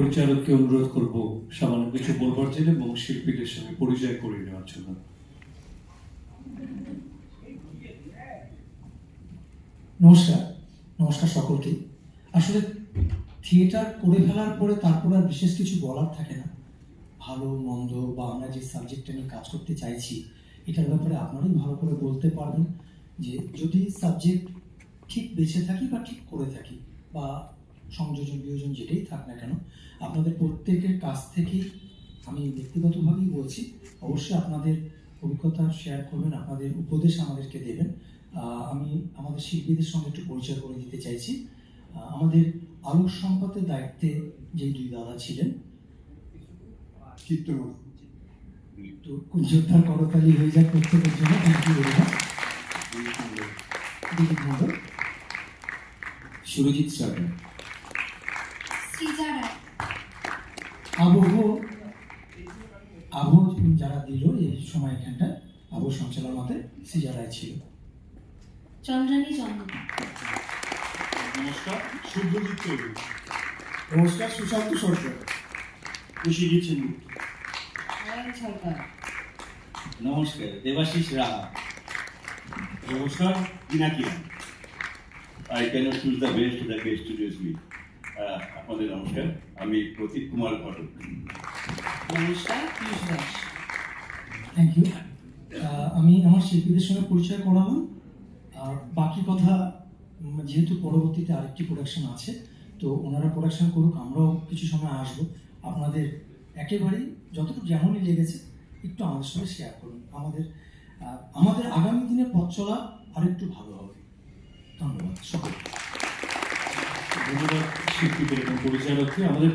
পরিচালককে অনুরোধ করব সামান্য কিছু বলবার জন্য এবং শিল্পীদের সঙ্গে পরিচয় করে নেওয়ার জন্য। নমস্কার নমস্কার সকলকে। আসলে থিয়েটার করে ফেলার পরে তারপর আর বিশেষ কিছু বলার থাকে না। ভালো, মন্দ বা আমরা যে সাবজেক্টটা নিয়ে কাজ করতে চাইছি, এটার ব্যাপারে আপনারাই ভালো করে বলতে পারবেন যে যদি সাবজেক্ট ঠিক বেছে থাকি বা ঠিক করে থাকি বা সংযোজন বিয়োজন যেটাই থাক না কেন আপনাদের প্রত্যেকের কাছ থেকেই আমি ব্যক্তিগতভাবেই বলছি অবশ্যই আপনাদের অভিজ্ঞতা শেয়ার করবেন আপনাদের উপদেশ আমাদেরকে দেবেন। আমি আমাদের শিল্পীদের সঙ্গে একটু পরিচয় করে দিতে চাইছি। আমাদের আলোক সম্পাদের দায়িত্বে যে দুই দাদা ছিলেন তো যোদ্ধার করতালি হয়ে যায় প্রত্যেকের জন্য thank you very much Dilip Mondal Surajit Sarkar আবহ আবহ যারা দিল এই সময় এখানটায় আবহ সঞ্চালনাতে সিজা রায় ছিল। চন্দ্রানী চন্দ্র। নমস্কার শুভ্রজিৎ চৌধুরী। নমস্কার সুশান্ত সরকার। খুশিজিৎ সরকার। নমস্কার দেবাশিস রাহা। নমস্কার Roy I can't choose the best the best to choose me আপনাদের নমস্কার। আমি প্রতীক কুমার ঘটক। নমস্কার পীযূষ দাস। থ্যাংক ইউ আমি আমার শিল্পীদের সঙ্গে পরিচয় করালাম। আর বাকি কথা যেহেতু পরবর্তীতে আরেকটি প্রোডাকশন আছে তো ওনারা প্রোডাকশন করুক আমরাও কিছু সময় আসব। আপনাদের একেবারেই যতটুকু যেমনই লেগেছে একটু আমাদের সঙ্গে শেয়ার করুন। আমাদের আমাদের আগামী দিনে পথ চলা আরেকটু ভালো হবে। ধন্যবাদ সকল ধন্যবাদ। শিল্পীদের এবং পরিচালককে আমাদের